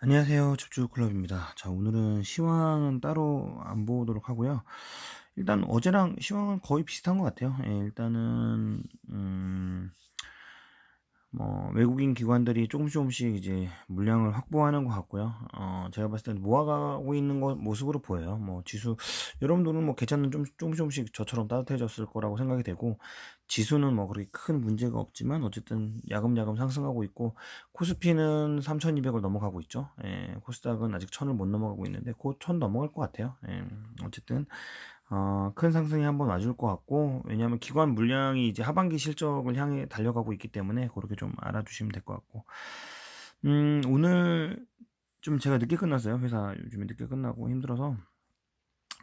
안녕하세요. 줍줍클럽입니다. 자, 오늘은 시황은 따로 안 보도록 하고요. 일단 어제랑 시황은 거의 비슷한 것 같아요. 예, 일단은 음, 뭐 외국인 기관들이 조금씩 조금씩 이제 물량을 확보하는 것 같고요. 어, 제가 봤을 때는 모아가고 있는 것 모습으로 보여요. 뭐 지수 여러분들은 뭐 괜찮은 좀 조금씩 조금씩 저처럼 따뜻해졌을 거라고 생각이 되고 지수는 뭐 그렇게 큰 문제가 없지만 어쨌든 야금야금 상승하고 있고 코스피는 3,200을 넘어가고 있죠. 예, 코스닥은 아직 1,000을 못 넘어가고 있는데 곧 1,000 넘어갈 것 같아요. 예, 어쨌든 어, 큰 상승이 한번 와줄 것 같고 왜냐하면 기관 물량이 이제 하반기 실적을 향해 달려가고 있기 때문에 그렇게 좀 알아두시면 될 것 같고 음, 오늘 좀 제가 늦게 끝났어요. 회사 요즘에 늦게 끝나고 힘들어서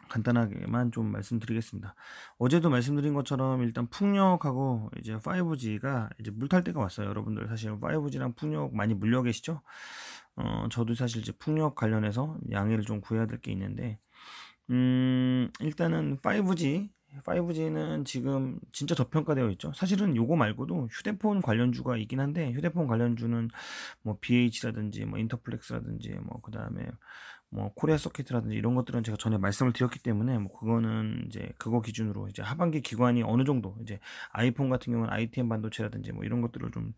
간단하게만 좀 말씀드리겠습니다. 어제도 말씀드린 것처럼 일단 풍력하고 이제 5G가 이제 물탈 때가 왔어요. 여러분들 사실 5G랑 풍력 많이 물려 계시죠? 어, 저도 사실 이제 풍력 관련해서 양해를 좀 구해야 될 게 있는데 음, 일단은 5G, 5G는 지금 진짜 저평가되어 있죠. 사실은 요거 말고도 휴대폰 관련주가 있긴 한데 휴대폰 관련주는 뭐 BH라든지 뭐 인터플렉스라든지 뭐 그다음에 뭐 코리아 서킷이라든지 이런 것들은 제가 전에 말씀을 드렸기 때문에 뭐 그거는 이제 그거 기준으로 이제 하반기 기관이 어느 정도 이제 아이폰 같은 경우는 ITM 반도체라든지 뭐 이런 것들을 좀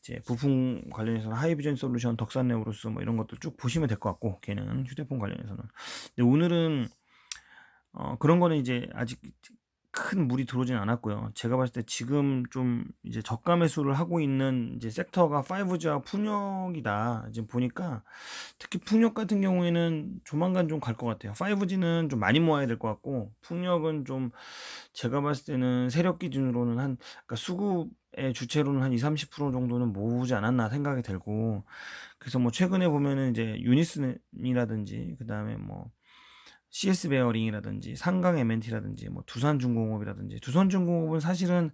이제 부품 관련해서는 하이비전 솔루션, 덕산 네오로스 뭐 이런 것도 쭉 보시면 될 것 같고 걔는 휴대폰 관련해서는 근데 오늘은 어, 그런 거는 이제 아직 큰 물이 들어오진 않았고요. 제가 봤을 때 지금 좀 이제 저가 매수를 하고 있는 이제 섹터가 5G와 풍력이다. 지금 보니까 특히 풍력 같은 경우에는 조만간 좀 갈 것 같아요. 5G는 좀 많이 모아야 될 것 같고 풍력은 좀 제가 봤을 때는 세력 기준으로는 한 그러니까 수급의 주체로는 한 2, 30% 정도는 모으지 않았나 생각이 들고 그래서 뭐 최근에 보면은 이제 유니슨이라든지 그다음에 뭐 CS 베어링이라든지 상강 M&T라든지 뭐 두산중공업이라든지 두산중공업은 사실은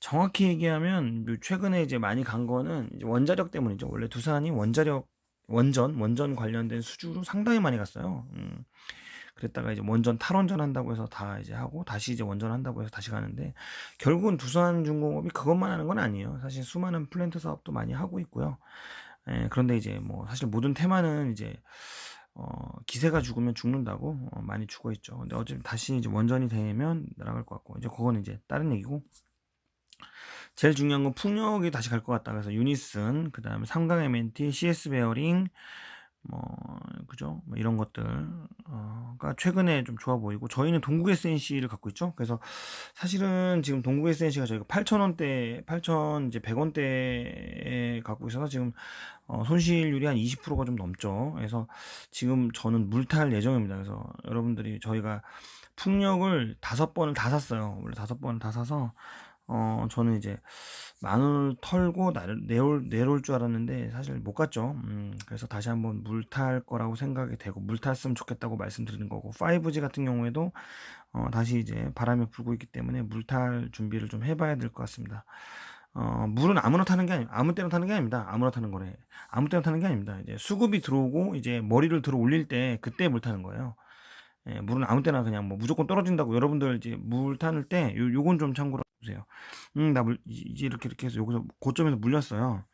정확히 얘기하면 최근에 이제 많이 간 거는 원자력 때문이죠. 원래 두산이 원자력 원전 원전 관련된 수주로 상당히 많이 갔어요. 음. 그랬다가 이제 원전 탈원전 한다고 해서 다 이제 하고 다시 이제 원전 한다고 해서 다시 가는데 결국은 두산중공업이 그것만 하는 건 아니에요. 사실 수많은 플랜트 사업도 많이 하고 있고요. 예, 그런데 이제 뭐 사실 모든 테마는 이제 어, 기세가 죽으면 죽는다고 어, 많이 죽어 있죠. 근데 어차피 다시 이제 원전이 되면 날아갈 것 같고 이제 그거는 이제 다른 얘기고 제일 중요한 건 풍력이 다시 갈 것 같다. 그래서 유니슨, 그 다음에 삼강 M&T, CS 베어링, 뭐 그죠? 뭐 이런 것들가 최근에 좀 좋아 보이고 저희는 동국 SNC를 갖고 있죠. 그래서 사실은 지금 동국 SNC가 저희가 8,000원대, 8,000 이제 100원대에 갖고 있어서 지금 어, 손실률이 한 20%가 좀 넘죠. 그래서 지금 저는 물탈 예정입니다. 그래서 여러분들이 저희가 풍력을 다섯 번을 다 샀어요. 원래 다섯 번을 다 사서 어, 저는 이제 만 원을 털고 나를 내올, 내려올 줄 알았는데 사실 못 갔죠. 음, 그래서 다시 한번 물 탈 거라고 생각이 되고 물 탔으면 좋겠다고 말씀드리는 거고 5G 같은 경우에도 어, 다시 이제 바람이 불고 있기 때문에 물 탈 준비를 좀 해봐야 될 것 같습니다. 어, 물은 아무나 타는 게 아니, 아무 때나 타는 게 아닙니다. 아무나 타는 거래. 아무 때나 타는 게 아닙니다. 이제 수급이 들어오고 이제 머리를 들어 올릴 때 그때 물 타는 거예요. 예, 물은 아무 때나 그냥 뭐 무조건 떨어진다고 여러분들 이제 물 타는 때 요, 요건 좀 참고로 보세요. 음, 나 물, 이제 이렇게 이렇게 해서 여기서 고점에서 물렸어요.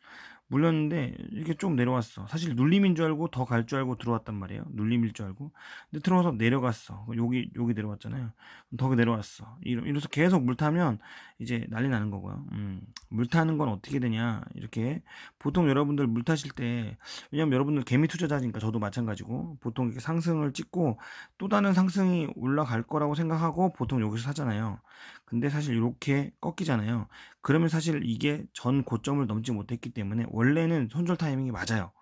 물렸는데 이렇게 좀 내려왔어. 사실 눌림인 줄 알고 더 갈 줄 알고 들어왔단 말이에요. 눌림일 줄 알고. 근데 들어와서 내려갔어. 여기 여기 내려왔잖아요. 더 내려왔어. 이러, 이래서 계속 물 타면 이제 난리 나는 거고요. 음, 물 타는 건 어떻게 되냐? 이렇게 보통 여러분들 물 타실 때 왜냐면 여러분들 개미 투자자니까 저도 마찬가지고 보통 이렇게 상승을 찍고 또 다른 상승이 올라갈 거라고 생각하고 보통 여기서 사잖아요. 근데 사실 이렇게 꺾이잖아요. 그러면 사실 이게 전 고점을 넘지 못했기 때문에 원래는 손절 타이밍이 맞아요.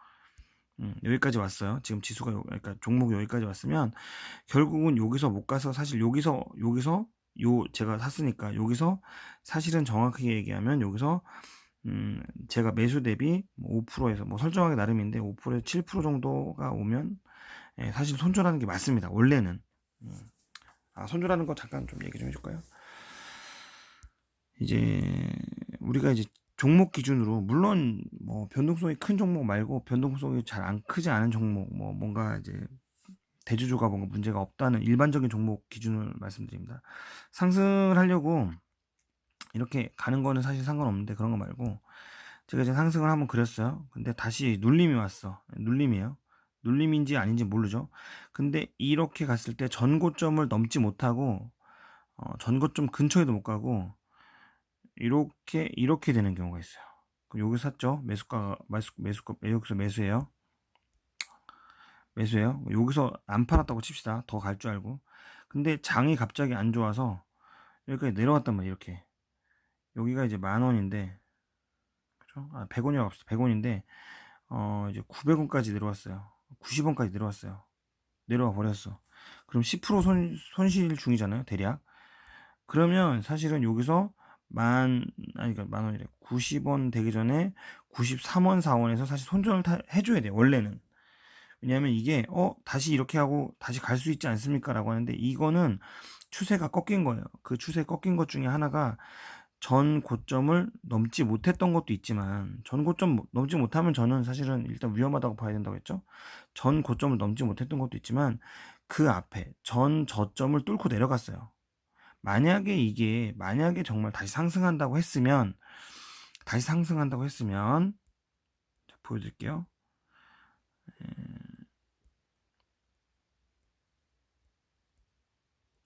음, 여기까지 왔어요. 지금 지수가 그러니까 종목이 여기까지 왔으면 결국은 여기서 못 가서 사실 여기서 여기서 요 제가 샀으니까 여기서 사실은 정확하게 얘기하면 여기서 음, 제가 매수 대비 5%에서 뭐 설정하기 나름인데 5%에 7% 정도가 오면 예, 사실 손절하는 게 맞습니다. 원래는 음. 아 손절하는 거 잠깐 좀 얘기 좀 해줄까요? 이제 우리가 이제 종목 기준으로 물론 뭐 변동성이 큰 종목 말고 변동성이 잘 안 크지 않은 종목 뭐 뭔가 이제 대주주가 뭔가 문제가 없다는 일반적인 종목 기준을 말씀드립니다. 상승을 하려고 이렇게 가는 거는 사실 상관없는데 그런 거 말고 제가 이제 상승을 한번 그렸어요. 근데 다시 눌림이 왔어. 눌림이에요. 눌림인지 아닌지 모르죠. 근데 이렇게 갔을 때 전고점을 넘지 못하고 어, 전고점 근처에도 못 가고 이렇게 이렇게 되는 경우가 있어요. 여기 샀죠. 매수가 매수 매수가 여기서 매수해요. 매수해요. 여기서 안 팔았다고 칩시다. 더 갈 줄 알고. 근데 장이 갑자기 안 좋아서 여기까지 내려왔단 말이에요. 이렇게. 여기가 이제 만 원인데 그죠? 아, 100원이 없어. 100원인데 어, 이제 900원까지 내려왔어요. 90원까지 내려왔어요. 내려와 버렸어. 그럼 10% 손, 손실 중이잖아요. 대략. 그러면 사실은 여기서 만, 아니, 그러니까 만 원이래. 90원 되기 전에 93원, 4원에서 사실 손절을 다 해줘야 돼요. 원래는. 왜냐하면 이게, 어, 다시 이렇게 하고 다시 갈 수 있지 않습니까? 라고 하는데 이거는 추세가 꺾인 거예요. 그 추세 꺾인 것 중에 하나가 전 고점을 넘지 못했던 것도 있지만 전 고점 넘지 못하면 저는 사실은 일단 위험하다고 봐야 된다고 했죠. 전 고점을 넘지 못했던 것도 있지만 그 앞에 전 저점을 뚫고 내려갔어요. 만약에 이게 만약에 정말 다시 상승한다고 했으면 다시 상승한다고 했으면 자, 보여드릴게요.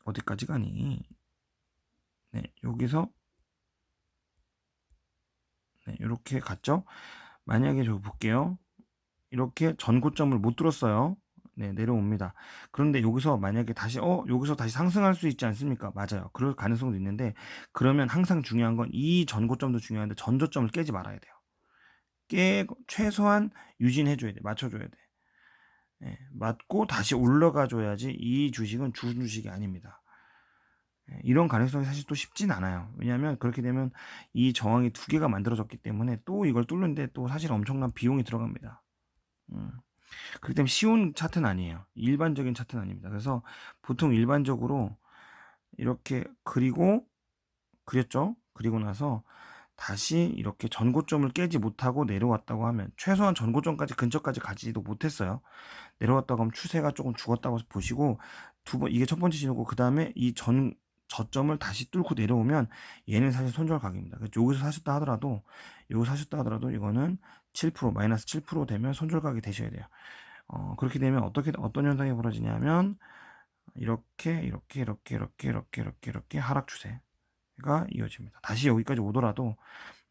어디까지 가니? 네, 여기서 네, 이렇게 갔죠. 만약에 저 볼게요. 이렇게 전고점을 못 뚫었어요. 네, 내려옵니다. 그런데 여기서 만약에 다시 어 여기서 다시 상승할 수 있지 않습니까? 맞아요. 그럴 가능성도 있는데 그러면 항상 중요한 건 이 전고점도 중요한데 전저점을 깨지 말아야 돼요. 깨 최소한 유진해 줘야 돼. 맞춰 줘야 돼. 네, 맞고 다시 올라가 줘야지 이 주식은 주 주식이 아닙니다. 네, 이런 가능성이 사실 또 쉽진 않아요. 왜냐하면 그렇게 되면 이 저항이 두 개가 만들어졌기 때문에 또 이걸 뚫는데 또 사실 엄청난 비용이 들어갑니다. 음. 그렇기 때문에 쉬운 차트는 아니에요. 일반적인 차트는 아닙니다. 그래서 보통 일반적으로 이렇게 그리고 그렸죠. 그리고 나서 다시 이렇게 전고점을 깨지 못하고 내려왔다고 하면 최소한 전고점까지 근처까지 가지도 못했어요. 내려왔다고 하면 추세가 조금 죽었다고 보시고 두 번 이게 첫 번째 신호고 그 다음에 이 전 저점을 다시 뚫고 내려오면 얘는 사실 손절 각입니다. 여기서 사셨다 하더라도 여기서 사셨다 하더라도 이거는 7% 마이너스 7% 되면 손절 각이 되셔야 돼요. 어, 그렇게 되면 어떻게 어떤 현상이 벌어지냐면 이렇게 이렇게 이렇게 이렇게 이렇게 이렇게 이렇게 하락 추세 가 이어집니다. 다시 여기까지 오더라도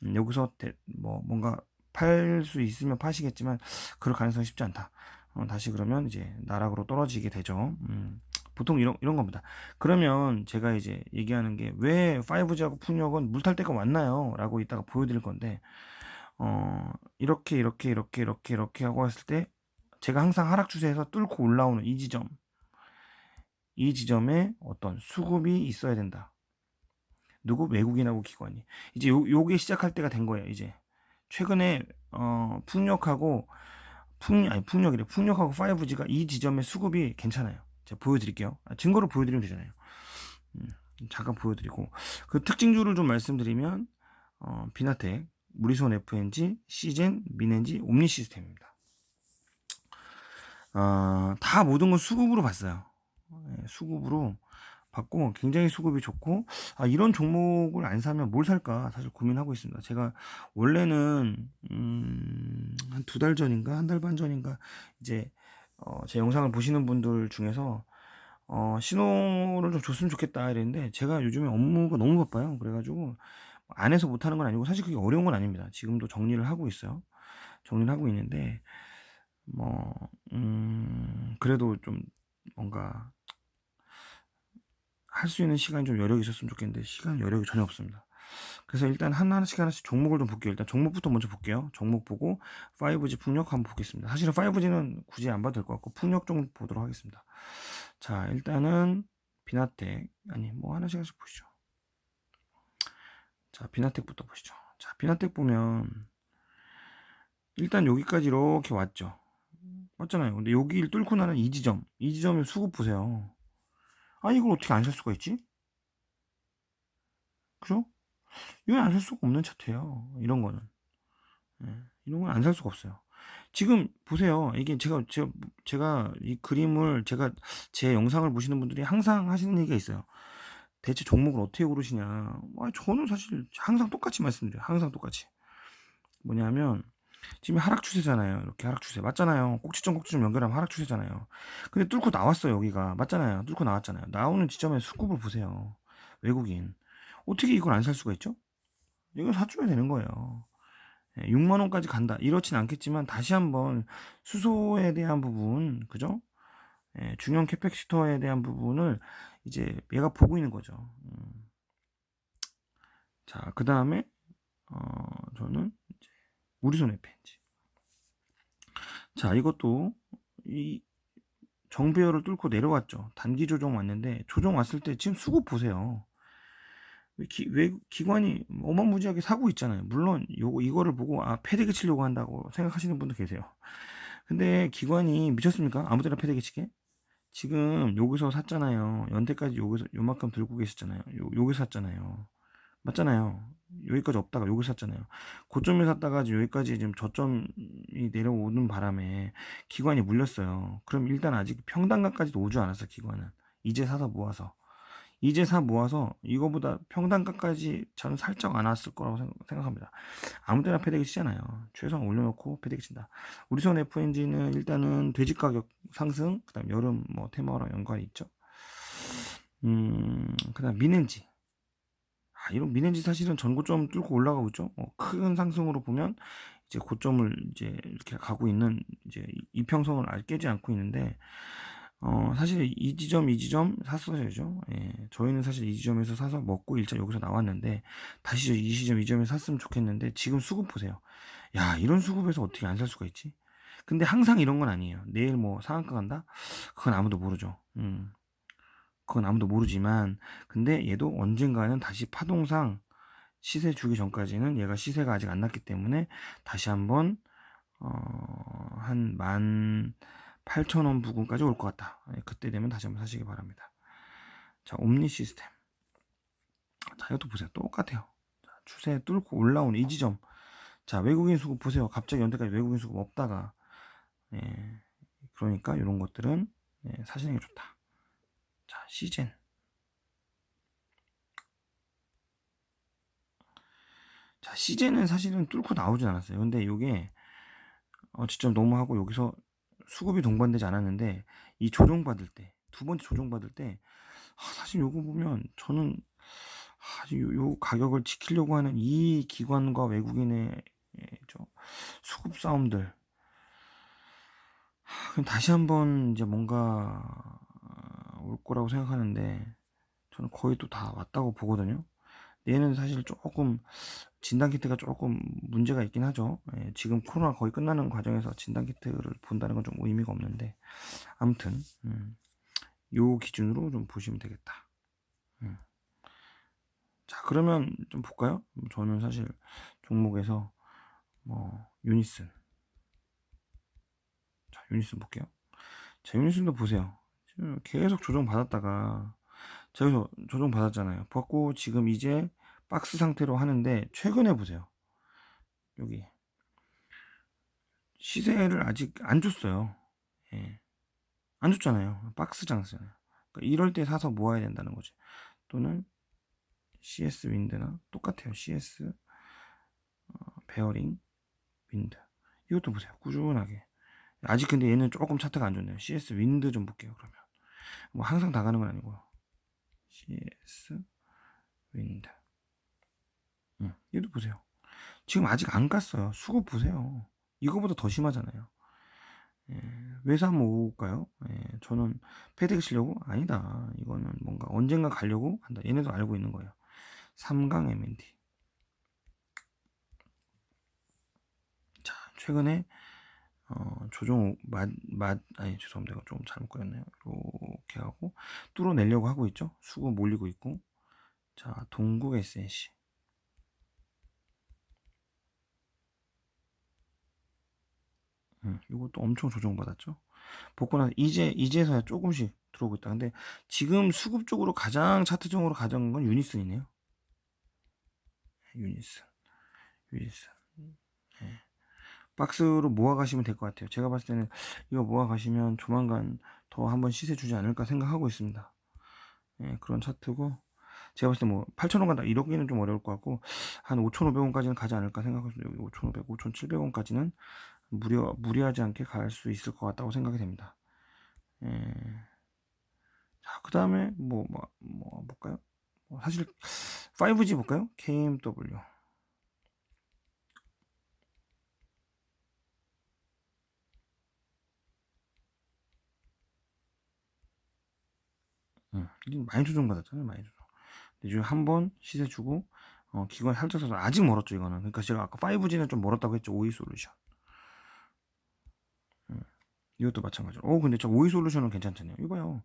음, 여기서 대, 뭐 뭔가 팔 수 있으면 파시겠지만 그럴 가능성이 쉽지 않다. 어, 다시 그러면 이제 나락으로 떨어지게 되죠. 음, 보통 이런 이런 겁니다. 그러면 제가 이제 얘기하는 게 왜 5G하고 풍력은 물탈 때가 왔나요?라고 이따가 보여드릴 건데 어, 이렇게 이렇게 이렇게 이렇게 이렇게 하고 했을 때 제가 항상 하락 추세에서 뚫고 올라오는 이 지점 이 지점에 어떤 수급이 있어야 된다. 누구 외국인하고 기관이 이제 요, 요게 시작할 때가 된 거예요. 이제 최근에 어, 풍력하고 풍 아니 풍력이래 풍력하고 5G가 이 지점의 수급이 괜찮아요. 제가 보여드릴게요. 아, 증거로 보여드리면 되잖아요. 음, 잠깐 보여드리고 그 특징주를 좀 말씀드리면 어, 비나텍 무리손 FNG, 시젠, 미넨지, 옴니 시스템입니다. 어, 다 모든 걸 수급으로 봤어요. 네, 수급으로 봤고 굉장히 수급이 좋고 아, 이런 종목을 안 사면 뭘 살까 사실 고민하고 있습니다. 제가 원래는 음, 한 두 달 전인가 한 달 반 전인가 이제 어, 제 영상을 보시는 분들 중에서 어, 신호를 좀 줬으면 좋겠다 이랬는데 제가 요즘에 업무가 너무 바빠요. 그래가지고 안 해서 못하는 건 아니고 사실 그게 어려운 건 아닙니다. 지금도 정리를 하고 있어요. 정리를 하고 있는데 뭐 음, 그래도 좀 뭔가 할 수 있는 시간이 좀 여력이 있었으면 좋겠는데 시간 여력이 전혀 없습니다. 그래서 일단 하나씩 하나씩 종목을 좀 볼게요. 일단 종목부터 먼저 볼게요. 종목 보고 5G 풍력 한번 보겠습니다. 사실은 5G는 굳이 안 봐도 될 것 같고 풍력 좀 보도록 하겠습니다. 자 일단은 비나텍 아니 뭐 하나씩 하나씩 보시죠. 자, 비나텍부터 보시죠. 자, 비나텍 보면 일단 여기까지 이렇게 왔죠. 맞잖아요. 근데 여기를 뚫고 나는 이 지점, 이 지점의 수급 보세요. 아, 이걸 어떻게 안 살 수가 있지? 그죠? 이건 안 살 수가 없는 차트예요. 이런 거는. 네, 이런 건 안 살 수가 없어요. 지금 보세요. 이게 제가, 제가, 제가 이 그림을, 제가 제 영상을 보시는 분들이 항상 하시는 얘기가 있어요. 대체 종목을 어떻게 고르시냐. 아, 저는 사실 항상 똑같이 말씀드려요. 항상 똑같이. 뭐냐면, 지금 하락 추세잖아요. 이렇게 하락 추세 맞잖아요. 꼭지점 꼭지점 연결하면 하락 추세잖아요. 근데 뚫고 나왔어요 여기가 맞잖아요. 뚫고 나왔잖아요. 나오는 지점에 수급을 보세요. 외국인 어떻게 이걸 안 살 수가 있죠? 이걸 사줘야 되는 거예요. 6만 원까지 간다. 이렇진 않겠지만 다시 한번 수소에 대한 부분, 그죠? 예, 중형 캐팩시터에 대한 부분을 이제 얘가 보고 있는 거죠. 음. 자, 그 다음에 어, 저는 이제 우리 손에 펜지. 자, 이것도 이 정배열을 뚫고 내려왔죠. 단기 조정 왔는데 조정 왔을 때 지금 수급 보세요. 기, 외, 기관이 어마무지하게 사고 있잖아요. 물론 요거 이거를 보고 아 패대기 치려고 한다고 생각하시는 분도 계세요. 근데 기관이 미쳤습니까? 아무데나 패대기 치게? 지금 여기서 샀잖아요. 연태까지 여기서 요만큼 들고 계셨잖아요. 요, 여기서 샀잖아요. 맞잖아요. 여기까지 없다가 여기 샀잖아요. 고점에 샀다가 여기까지 지금 저점이 내려오는 바람에 기관이 물렸어요. 그럼 일단 아직 평단가까지도 오지 않았어, 기관은. 이제 사서 모아서. 이제 사 모아서 이거보다 평단가까지 저는 살짝 안 왔을 거라고 생각합니다. 아무데나 패대기 치잖아요. 최소한 올려놓고 패대기 친다. 우리선 FNG는 일단은 돼지 가격 상승, 그 다음 여름 뭐 테마랑 연관이 있죠. 음, 그 다음 미넨지. 아, 이런 미넨지 사실은 전고점 뚫고 올라가고 있죠. 어, 큰 상승으로 보면 이제 고점을 이제 이렇게 가고 있는 이제 이평선을 알 깨지 않고 있는데 어, 사실 이 지점, 이 지점 샀어야죠. 예, 저희는 사실 이 지점에서 사서 먹고 일자 여기서 나왔는데, 다시 이 시점, 이 점에 샀으면 좋겠는데, 지금 수급 보세요. 야, 이런 수급에서 어떻게 안 살 수가 있지? 근데 항상 이런 건 아니에요. 내일 뭐 상한가 간다? 그건 아무도 모르죠. 음. 그건 아무도 모르지만, 근데 얘도 언젠가는 다시 파동상 시세 주기 전까지는 얘가 시세가 아직 안 났기 때문에 다시 한번, 어, 한 만, 8,000원 부근까지 올 것 같다. 예, 그때 되면 다시 한번 사시기 바랍니다. 자, 옴니 시스템. 자, 이것도 보세요. 똑같아요. 자, 추세 뚫고 올라온 이 지점. 자, 외국인 수급 보세요. 갑자기 연대까지 외국인 수급 없다가. 예, 그러니까 이런 것들은 예, 사시는 게 좋다. 자, 시젠. 자, 시젠은 사실은 뚫고 나오진 않았어요. 근데 이게 어, 직접 너무 하고 여기서 수급이 동반되지 않았는데 이 조정받을 때 두 번째 조정받을 때 아, 사실 요거 보면 저는 아, 요, 요, 가격을 지키려고 하는 이 기관과 외국인의 예, 저 수급 싸움들 아, 다시 한번 이제 뭔가 올 거라고 생각하는데 저는 거의 또 다 왔다고 보거든요. 얘는 사실 조금 진단 키트가 조금 문제가 있긴 하죠. 예, 지금 코로나 거의 끝나는 과정에서 진단 키트를 본다는 건 좀 의미가 없는데 아무튼 음, 요 기준으로 좀 보시면 되겠다. 음. 자 그러면 좀 볼까요? 저는 사실 종목에서 뭐 유니슨 자 유니슨 볼게요. 자 유니슨도 보세요. 지금 계속 조정 받았다가 저기서 조정 받았잖아요. 받고 지금 이제 박스 상태로 하는데 최근에 보세요. 여기 시세를 아직 안 줬어요. 예. 안 줬잖아요. 박스 장사잖아요. 그러니까 이럴 때 사서 모아야 된다는 거지. 또는 CS 윈드나 똑같아요. CS 어, 베어링 윈드. 이것도 보세요. 꾸준하게. 아직 근데 얘는 조금 차트가 안 좋네요. CS 윈드 좀 볼게요. 그러면 뭐 항상 다 가는 건 아니고요. CS 윈드. 응, 얘도 보세요. 지금 아직 안 깠어요. 수급 보세요. 이거보다 더 심하잖아요. 예, 왜사 한번 올까요? 예, 저는 패드기 치려고? 아니다. 이거는 뭔가 언젠가 가려고 한다. 얘네도 알고 있는 거예요. 3강 MND. 자, 최근에 어, 조종 맛, 맛, 아니, 죄송합니다. 좀 잘못 그렸네요. 이렇게 하고, 뚫어내려고 하고 있죠? 수고 몰리고 있고. 자, 동국 SNC. 음, 이것도 엄청 조정받았죠? 복고 나서 이제, 이제서야 조금씩 들어오고 있다. 근데 지금 수급 적으로 가장 차트적으로 가져간 건 유니슨이네요. 유니슨. 유니슨. 네. 박스로 모아가시면 될 것 같아요. 제가 봤을 때는 이거 모아가시면 조만간 더 한번 시세 주지 않을까 생각하고 있습니다. 예, 그런 차트고 제가 봤을 때 뭐 8,000원 간다 이러기는 좀 어려울 것 같고 한 5,500원까지는 가지 않을까 생각합니다. 여기 5,500, 5,700원까지는 무려 무리하지 않게 갈 수 있을 것 같다고 생각이 됩니다. 예. 자, 그 다음에 뭐, 뭐, 뭐 볼까요? 뭐 사실 5G 볼까요? KMW. 음, 이게 많이 조정받았잖아요, 많이 조정. 근데 지금 한 번 시세 주고 어, 기관 살짝 사서 아직 멀었죠, 이거는. 그러니까 제가 아까 5G는 좀 멀었다고 했죠, 오이 솔루션. 음, 이것도 마찬가지로. 어, 근데 저 오이 솔루션은 괜찮잖아요. 이봐요.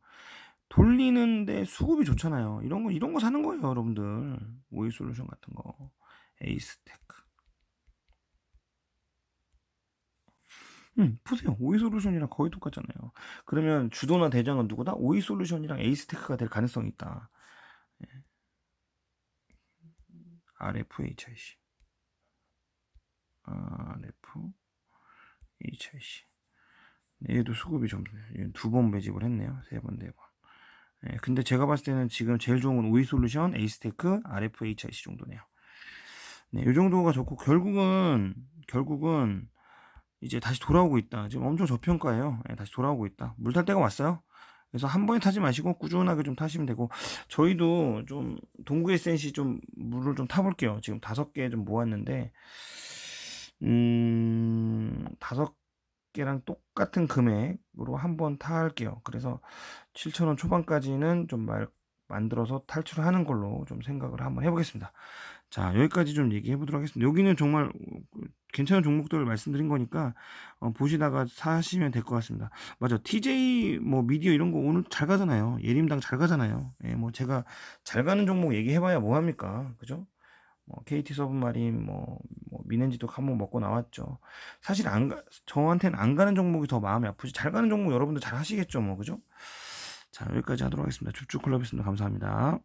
돌리는데 수급이 좋잖아요. 이런 거 이런 거 사는 거예요, 여러분들. 오이 솔루션 같은 거. 에이스테크. 음, 보세요. 오이 솔루션이랑 거의 똑같잖아요. 그러면 주도나 대장은 누구다? 오이 솔루션이랑 에이스테크가 될 가능성이 있다. 예. RFHIC. RFHIC. 얘도 수급이 좀 두 번 매집을 했네요. 세 번, 네 번. 예, 근데 제가 봤을 때는 지금 제일 좋은 건 오이 솔루션, 에이스테크, RFHIC 정도네요. 네, 이 정도가 좋고 결국은 결국은 이제 다시 돌아오고 있다. 지금 엄청 저평가예요. 예, 다시 돌아오고 있다. 물 탈 때가 왔어요. 그래서 한 번에 타지 마시고 꾸준하게 좀 타시면 되고 저희도 좀 동구 에센시 좀 물을 좀 타볼게요. 지금 다섯 개 좀 모았는데 음 다섯 개랑 똑같은 금액으로 한번 탈게요. 그래서 7,000원 초반까지는 좀 말, 만들어서 탈출하는 걸로 좀 생각을 한번 해보겠습니다. 자, 여기까지 좀 얘기해 보도록 하겠습니다. 여기는 정말 괜찮은 종목들을 말씀드린 거니까 어, 보시다가 사시면 될 것 같습니다. 맞아. TJ 뭐 미디어 이런 거 오늘 잘 가잖아요. 예림당 잘 가잖아요. 예, 뭐 제가 잘 가는 종목 얘기해봐야 뭐 합니까? 그죠? 뭐 KT 서브마린 뭐, 뭐 미넨지도 한번 먹고 나왔죠. 사실 안 가, 저한테는 안 가는 종목이 더 마음이 아프지. 잘 가는 종목 여러분들 잘 하시겠죠, 뭐 그죠? 자 여기까지 하도록 하겠습니다. 줍줍클럽이었습니다. 감사합니다.